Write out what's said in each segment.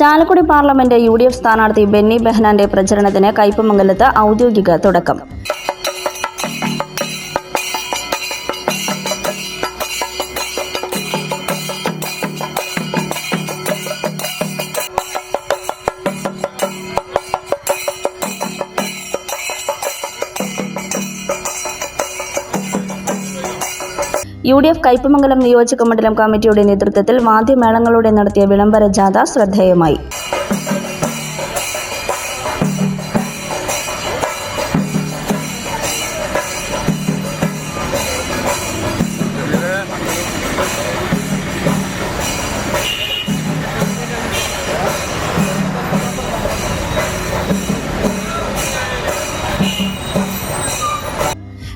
Chalakudy parliament U D F സ്ഥാനാർത്ഥി ബെന്നി ബെഹ്നാന്റെ പ്രചരണത്തിന് കയ്പമംഗലത്ത് ഔദ്യോഗിക തുടക്കം. യു ഡി എഫ് കയ്പമംഗലം നിയോജക മണ്ഡലം കമ്മിറ്റിയുടെ നേതൃത്വത്തിൽ വാദ്യമേളങ്ങളോടെ നടത്തിയ വിളംബര ജാഥ ശ്രദ്ധേയമായി.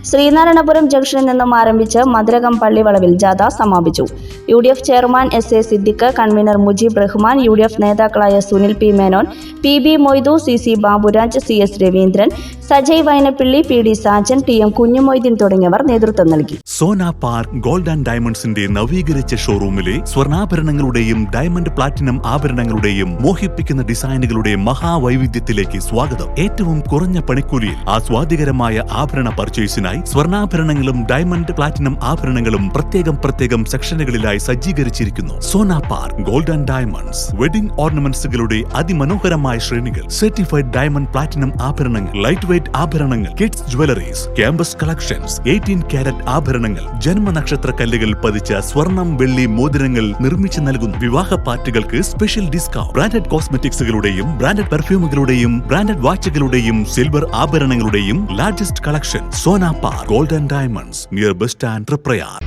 ശ്രീനാരായണപുരം ജംഗ്ഷനിൽ നിന്നും ആരംഭിച്ച് മധുരകം പള്ളിവളവിൽ ജാഥ സമാപിച്ചു. U D F chairman S A Siddique convener Mujeeb Rahman U D F നേതാക്കളായ Sunil P Menon P B Moidu C C Baburaj C S Raveendran Sajay Vayanappilly P D Sajan T M Kunjumoideen തുടങ്ങിയവർ നേതൃത്വം നൽകി. Sona park gold and ഡയമണ്ട്സിന്റെ നവീകരിച്ച ഷോറൂമിലെ സ്വർണാഭരണങ്ങളുടെയും diamond platinum ആഭരണങ്ങളുടെയും മോഹിപ്പിക്കുന്ന ഡിസൈനുകളുടെ മഹാവൈവിധ്യത്തിലേക്ക് സ്വാഗതം. ഏറ്റവും കുറഞ്ഞ പണിക്കൂലിയിൽ ആസ്വാദികരമായ ആഭരണ പർച്ചേസിനായി സ്വർണാഭരണങ്ങളും ഡയമണ്ട് പ്ലാറ്റിനം ആഭരണങ്ങളും പ്രത്യേകം പ്രത്യേകം സെക്ഷനുകളിലായി സജ്ജീകരിച്ചിരിക്കുന്നു. Sona park gold and diamonds wedding ഓർണമെന്റ്സുകളുടെ അതിമനോഹരമായ ശ്രേണികൾ സർട്ടിഫൈഡ് ഡയമണ്ട് പ്ലാറ്റിനം ആഭരണങ്ങൾ ലൈറ്റ് വെയ്റ്റ് ആഭരണങ്ങൾ kids jewelleries campus collections eighteen carat ആഭരണങ്ങൾ ജന്മനക്ഷത്ര കല്ലുകൾ പതിച്ച സ്വർണം വെള്ളി മോതിരങ്ങൾ നിർമ്മിച്ചു നൽകുന്നു. വിവാഹ പാർട്ടികൾക്ക് സ്പെഷ്യൽ ഡിസ്കൗണ്ട് ബ്രാൻഡഡ് കോസ്മെറ്റിക്സുകളുടെയും ബ്രാൻഡഡ് പെർഫ്യൂമുകളുടെയും ബ്രാൻഡഡ് വാച്ചുകളുടെയും silver ആഭരണങ്ങളുടെയും largest collection Sonapar golden gold diamonds near bus stand Prayar